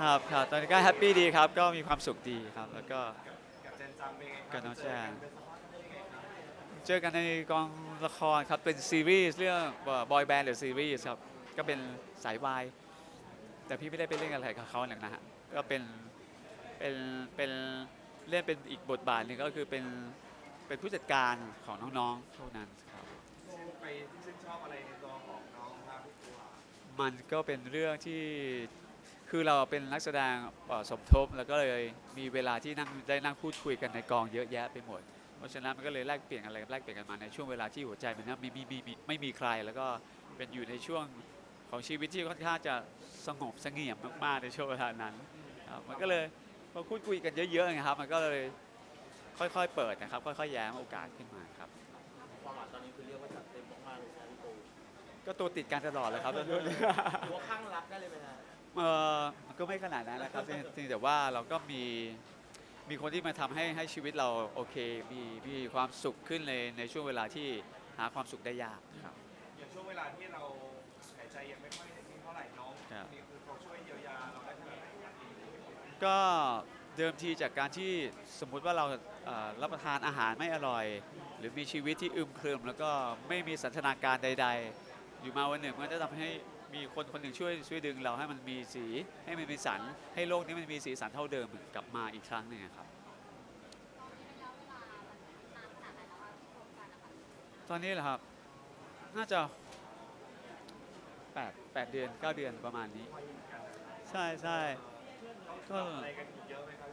ครับครับตอนนี้ก็แฮปปี้ดีครับ ก็มีความสุขดีครับ แล้วก็กับเจนจังเป็นไงครับกับน้องแจนเป็นสภาพเป็นยังไงครับเจอกันในกองละครครับ เป็นซีรีส์เรื่องบอยแบนด์หรือซีรีส์ครับ ก็เป็นสายวาย แต่พี่ไม่ได้ไปเล่นอะไรกับเขาหนักนะฮะ ก็เป็น เป็น เป็นเล่นเป็นอีกบทบาทหนึ่งก็คือเป็น เป็นผู้จัดการของน้องๆเท่านั้นครับชื่นไปชื่นชอบอะไรในตัวของน้องครับพี่ตัวมันก็เป็นเรื่องที่ คือเราเป็นนักแสดงเอ่อสมทบแล้วก็เลยมีเวลาที่นั่งได้นั่งพูดคุยกันในกองเยอะแยะไปหมด เพราะฉะนั้นมันก็เลยแลกเปลี่ยนอะไรแลกเปลี่ยนกันมาในช่วงเวลาที่หัวใจมันนะมีมีมีมีไม่มีใคร แล้วก็เป็นอยู่ในช่วงของชีวิตที่ค่อนข้างจะสงบเสงี่ยมมากๆในช่วงเวลานั้นครับมันก็เลยพอพูดคุยกันเยอะๆนะครับ มันก็เลยค่อยๆ เปิดนะครับ ค่อยๆแย้มโอกาสขึ้นมาครับความหวานตอนนี้คือเรียกว่าจัดเต็มมากๆเลยนะพี่ปูก็ตัวติดกันตลอดเลยครับถือว่าข้างรักได้เลยไหมฮะ เออมันก็ไม่ขนาดนั้นนะครับจริงจริงแต่ว่าเราก็มีมีคนที่มาทำให้ให้ชีวิตเราโอเค มีมีความสุขขึ้นในในช่วงเวลาที่หาความสุขได้ยากครับ อย่างช่วงเวลาที่เราหายใจยังไม่ค่อยดีเท่าไหร่น้องครับ นี่คือเขาช่วยเยียวยาเราได้ขนาดไหนครับก็เดิมทีจากการที่สมมุติว่าเราเอ่อรับประทานอาหารไม่อร่อย หรือมีชีวิตที่อึมครึมแล้วก็ไม่มีสันทนาการใด ๆ อยู่มาวันหนึ่งมันจะทำให้ มีคนคนหนึ่งช่วยช่วยดึงเราให้มันมีสีให้มันมีสัน ให้โลกนี้มันมีสีสันเท่าเดิมกลับมาอีกครั้งหนึ่งครับ ตอนนี้เหรอครับ น่าจะแปดแปดเดือนเก้าเดือนประมาณนี้ ใช่ใช่ก็ครับ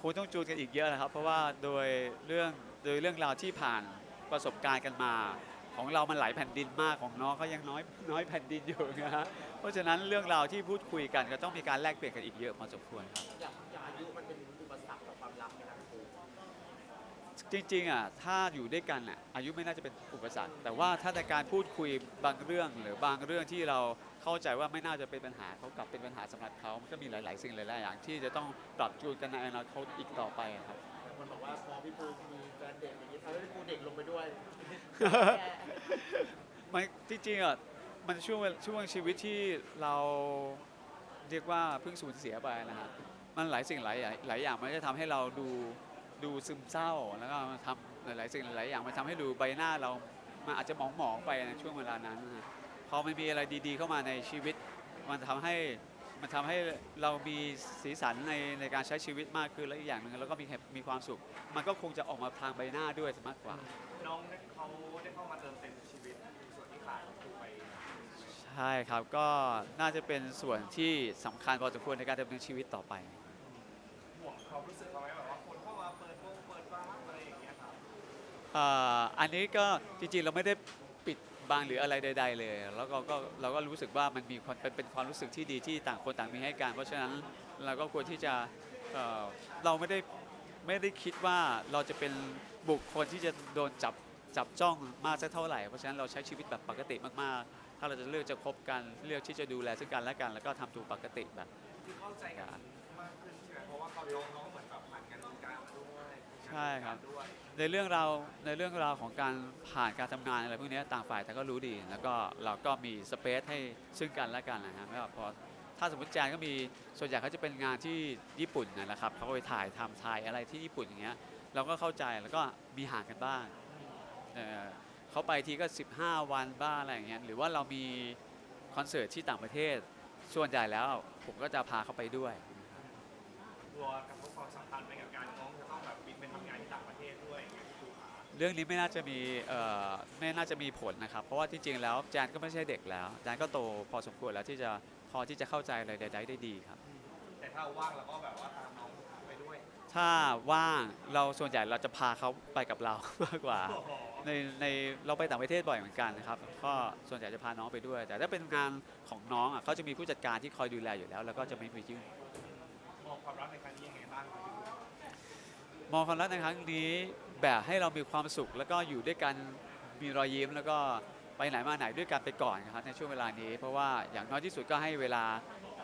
คงต้องจูนกันอีกเยอะนะครับ เพราะว่าโดยเรื่องโดยเรื่องราวที่ผ่านประสบการณ์กันมา ของเรามันหลายแผ่นดินมากของน้องเขายังน้อยน้อยแผ่นดินอยู่นะฮะเพราะฉะนั้นเรื่องราวที่พูดคุยกันก็ต้องมีการแลกเปลี่ยนกันอีกเยอะพอสมควรครับอย่างอย่างอายุมันเป็นอุปสรรคต่อความรักไหมครับพี่ปูจริงๆอะถ้าอยู่ด้วยกันอะอายุไม่น่าจะเป็นอุปสรรค แต่ว่าถ้าในการพูดคุยบางเรื่องหรือบางเรื่องที่เราเข้าใจว่าไม่น่าจะเป็นปัญหาเขากลับเป็นปัญหาสำหรับเขามันก็มีหลาย ๆ สิ่งหลายๆอย่างที่จะต้องปรับจูนกันในอนาคตอีกต่อไปครับันบอกว่าพอพี่ปูมีแฟนเด็กอย่างนี้ทำให้พี่ปูเด็กลงไปด้วยมันจริงๆอะมันช่วงเวลช่วงชีวิตที่เราเรียกว่าเพิ่งสูญเสียไปนะฮะมันหลายสิ่งหลายอย่างหลายอย่างมันจะทำให้เราดูดูซึมเศร้าแล้วก็ทำหลาย ๆ สิ่งหลายอย่างมันทำให้ดูใบหน้าเรามันอาจจะหมองๆไปในช่วงเวลานั้นนะฮะพอมันมีอะไรดี ๆ เข้ามาในชีวิต มันทำให้ มันทำให้เรามีสีสันในในการใช้ชีวิตมากขึ้นแล้วอีกอย่างหนึ่งเราก็มีมีความสุข มันก็คงจะออกมาทางใบหน้าด้วยมากกว่า น้องได้เขาได้เข้ามาเติมเต็มชีวิตส่วนที่ขาดของครูไปใช่ครับก็น่าจะเป็นส่วนที่สำคัญพอสมควรในการดำเนินชีวิตต่อไปห่วงความรู้สึกเขาไหมแบบว่าคนเข้ามาเปิดวงเปิดร้านอะไรอย่างเงี้ยครับเอ่ออันนี้ก็จริงๆเราไม่ได้ ปิดบังหรืออะไรใด ๆ เลย แล้วก็ก็เราก็รู้สึกว่ามันมีความเป็นเป็นความรู้สึกที่ดีที่ต่างคนต่างมีให้กัน เพราะฉะนั้นเราก็ควรที่จะเอ่อเราไม่ได้ไม่ได้คิดว่าเราจะเป็นบุคคลที่จะโดนจับจับจ้องมากสักเท่าไหร่ เพราะฉะนั้นเราใช้ชีวิตแบบปกติมากๆ ถ้าเราจะเลือกจะคบกันเลือกที่จะดูแลซึ่งกันและกัน แล้วก็ทำตัวปกติแบบ คือเข้าใจกันมากขึ้นใช่ไหมเพราะว่าเขาน้องเขาเหมือนแบบผ่านการวงการมาด้วยใช่ครับด้วย ในเรื่องราวในเรื่องราวของการผ่านการทำงานอะไรพวกนี้ต่างฝ่ายแต่างก็รู้ดี แล้วก็เราก็มีสเปซให้ซึ่งกันและกันนะฮะไม่ว่าพอถ้าสมมติแจนก็มีส่วนใหญ่เขาจะเป็นงานที่ญี่ปุ่นนะนะครับเขาก็ไปถ่ายทำถ่ายอะไรที่ญี่ปุ่นอย่างเงี้ยเราก็เข้าใจแล้วก็มีห่างกันบ้างเอ่อเขาไปทีก็ 15 วันบ้างอะไรอย่างเงี้ยหรือว่าเรามีคอนเสิร์ตที่ต่างประเทศ ส่วนใหญ่แล้วผมก็จะพาเขาไปด้วย กลัวกระทบความสัมพันธ์ไปกั เรื่องนี้ไม่น่าจะมีเอ่อไม่น่าจะมีผลนะครับ เพราะว่าที่จริงแล้วแจนก็ไม่ใช่เด็กแล้วแจนก็โตพอสมควรแล้วที่จะพอที่จะเข้าใจอะไรใดๆได้ดีครับ แต่ถ้าว่างเราก็แบบว่าตามน้องไปด้วย ถ้าว่างเราส่วนใหญ่เราจะพาเขาไปกับเรามากกว่าโอ้โหในในเราไปต่างประเทศบ่อยเหมือนกันนะครับก็ส่วนใหญ่จะพาน้องไปด้วย แต่ถ้าเป็นงานของน้องอะเขาจะมีผู้จัดการที่คอยดูแลอยู่แล้ว แล้วก็จะไม่ไปยุ่งมองความรักในครั้งนี้ยังไงบ้างครับมองความรักในครั้งนี้ แบบให้เรามีความสุข แล้วก็อยู่ด้วยกันมีรอยยิ้ม แล้วก็ไปไหนมาไหนด้วยกันไปก่อนครับในช่วงเวลานี้ เพราะว่าอย่างน้อยที่สุดก็ให้เวลา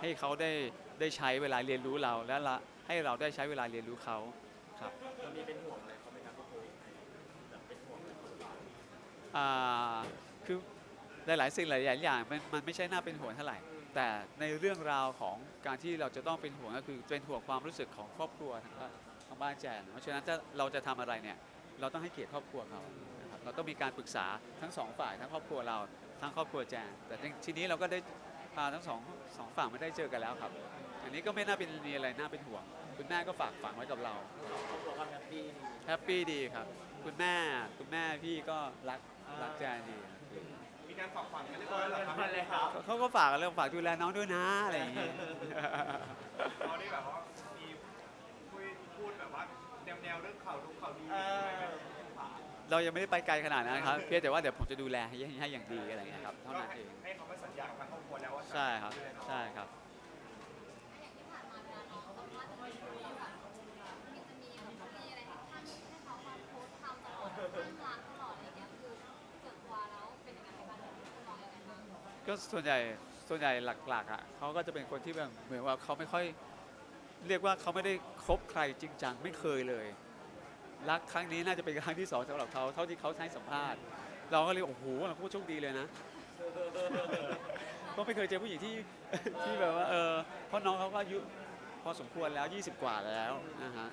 ให้เขาได้ได้ใช้เวลาเรียนรู้เราและละให้เราได้ใช้เวลาเรียนรู้เขาครับมันมีเป็นห่วงอะไรเขาไหมครับก็คือแบบเป็นห่วงคนอ่าคือหลายๆสิ่งหลายๆอย่างมันมันไม่ใช่น่าเป็นห่วงเท่าไหร่ แต่ในเรื่องราวของการที่เราจะต้องเป็นห่วงก็คือเป็นห่วงความรู้สึกของครอบครัวทางบ้านทางบ้านแจน เพราะฉะนั้นถ้าเราจะทำอะไรเนี่ยเราต้องให้เกียรติครอบครัวเขานะครับเราต้องมีการปรึกษาทั้งสองฝ่ายทั้งครอบครัวเราทั้งครอบครัวแจน แต่ทีนี้เราก็ได้พาทั้งสองสองฝั่งมาได้เจอกันแล้วครับ อันนี้ก็ไม่น่าเป็นมีอะไรน่าเป็นห่วง คุณแม่ก็ฝากฝังไว้กับเราครอบครัวก็แฮปปี้ดีแฮปปี้ดีครับ คุณแม่คุณแม่พี่ก็รักรักแจนดีมีการฝากฝังกันเรียบร้อยแล้วครับนั่นเลยครับเขาก็ฝากเรื่องฝากดูแลน้องด้วยนะอะไรอย่างงี้เราได้แบบว่ามีคุย พูดแบบว่าแนวแนวๆเรื่องข่าวดูข่าวดีเอออะไรแบบเรายังไม่ได้ไปไกลขนาดนั้นครับ เพียงแต่ว่าเดี๋ยวผมจะดูแลให้ให้อย่างดีอะไรอย่างเงี้ยครับเท่าก็นั้นให้เอง ให้เขาไปสัญญากับทางครอบครัวแล้วว่าจะใช่ครับ ดูแลน้อง ใช่ครับ อย่างที่ผ่านมาเวลาน้องสัมภาษณ์ในทีวีแบบมันจะมีแบบมีอะไรให้ท่านให้เขามาโพสต์ทำตลอดข้างรักตลอดอะไรเงี้ยคือส่วนตัวแล้วเป็นยังไงบ้างคุณมองยังไงบ้าง ก็ส่วนใหญ่ส่วนใหญ่หลักๆอะเขาก็จะเป็นคนที่แบบเหมือนว่าเขาไม่ค่อย เรียกว่าเขาไม่ได้คบใครจริงจังไม่เคยเลย รักครั้งนี้น่าจะเป็นครั้งที่สองสำหรับเขาเท่าที่เขาให้สัมภาษณ์ เราก็เลยโอ้โหเราโคตรโชคดีเลยนะก็ไม่เคยเจอผู้หญิงที่ที่แบบว่าเออเพราะน้องเขาก็อายุพอสมควรแล้ว 20 กว่าแล้วนะฮะ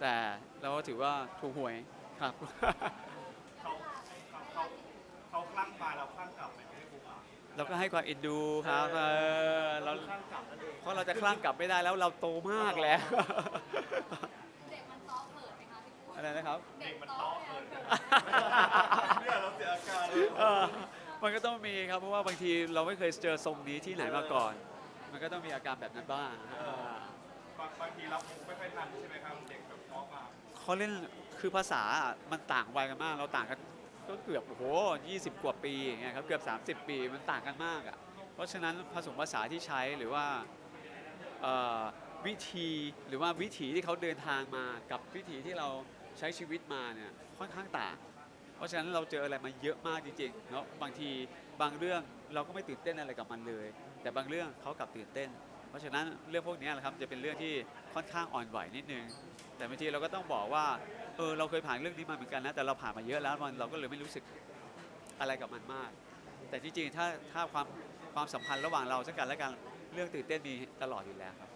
แต่เราก็ถือว่าถูกหวยครับเขาเขาเขาเขาคลั่งมาเราคลั่งกลับไหม เราก็ให้ความเอ็นดูครับเออเราข้างกลับนั่นเองเพราะเราจะคลั่งกลับไม่ได้แล้วเราโตมากแล้วเด็กมันซ้อเปิดไหมคะพี่พูดอะไรนะครับ เด็กซ้อเปิดเนี่ยเราเสียอาการเลยเออมันก็ต้องมีครับเพราะว่าบางทีเราไม่เคยเจอทรงนี้ที่ไหนมาก่อน มันก็ต้องมีอาการแบบนั้นบ้างบางบางทีรับมุกไม่ค่อยทันใช่ไหมครับเด็กแบบน้องมาเขาเล่นคือภาษาอะมันต่างวัยกันมาก เราต่างกัน ก็เกือบโอ้โห20 กว่าปีอย่างเงี้ยครับเกือบ 30 ปีมันต่างกันมากอะเพราะฉะนั้นผสมภาษาที่ใช้หรือว่าวิธีหรือว่าวิถีที่เขาเดินทางมากับวิถีที่เราใช้ชีวิตมาเนี่ยค่อนข้างต่าง เพราะฉะนั้นเราเจออะไรมาเยอะมากจริงๆเนาะบางทีบางเรื่องเราก็ไม่ตื่นเต้นอะไรกับมันเลย แต่บางเรื่องเขากลับตื่นเต้น ราะฉะนั้นเรื่องพวกนี้แหละครับจะเป็นเรื่องที่ค่อนข้างอ่อนไหวนิดนึง แต่บางทีเราก็ต้องบอกว่าเออเราเคยผ่านเรื่องนี้มาเหมือนกันนะแต่เราผ่านมาเยอะแล้วมันเราก็เลยไม่รู้สึกอะไรกับมันมาก แต่ที่จริงถ้าถ้าความความสัมพันธ์ระหว่างเราสักกันและกันเรื่องตื่นเต้นมีตลอดอยู่แล้วครับ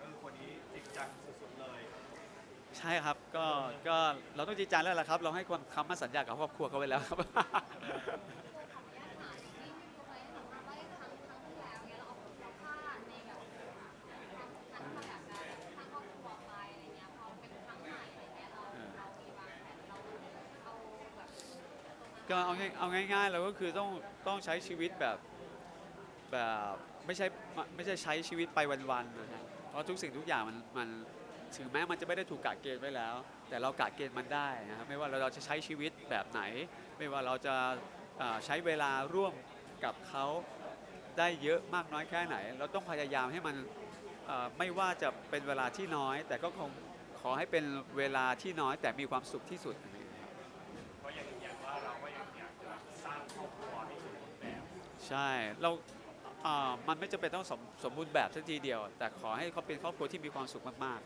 ก็คือคนนี้จริงจังสุดๆเลย ใช่ครับก็ก็เราต้องจริงจังแล้วล่ะครับ เราให้ความคำมั่นสัญญากับครอบครัวเขาไว้แล้วครับ ก็เอาง่ายเอาง่ายๆเราก็คือต้องต้องใช้ชีวิตแบบแบบไม่ใช่ไม่ใช่ใช้ชีวิตไปวันๆนะฮะเพราะทุกสิ่งทุกอย่างมันมันถึงแม้มันจะไม่ได้ถูกกะเกณฑ์ไว้แล้ว แต่เรากะเกณฑ์มันได้นะครับไม่ว่าเราจะใช้ชีวิตแบบไหน ไม่ว่าเราจะใช้เวลาร่วมกับเขาได้เยอะมากน้อยแค่ไหน เราต้องพยายามให้มันไม่ว่าจะเป็นเวลาที่น้อย แต่ก็คงขอให้เป็นเวลาที่น้อยแต่มีความสุขที่สุด ใช่เราอ่ามันไม่จำเป็นต้องสมสมบูรณ์แบบสักทีเดียว แต่ขอให้เขาเป็นครอบครัวที่มีความสุขมาก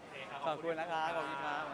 โอเคครับๆขอบคุณนะครับ ขอบคุณครับ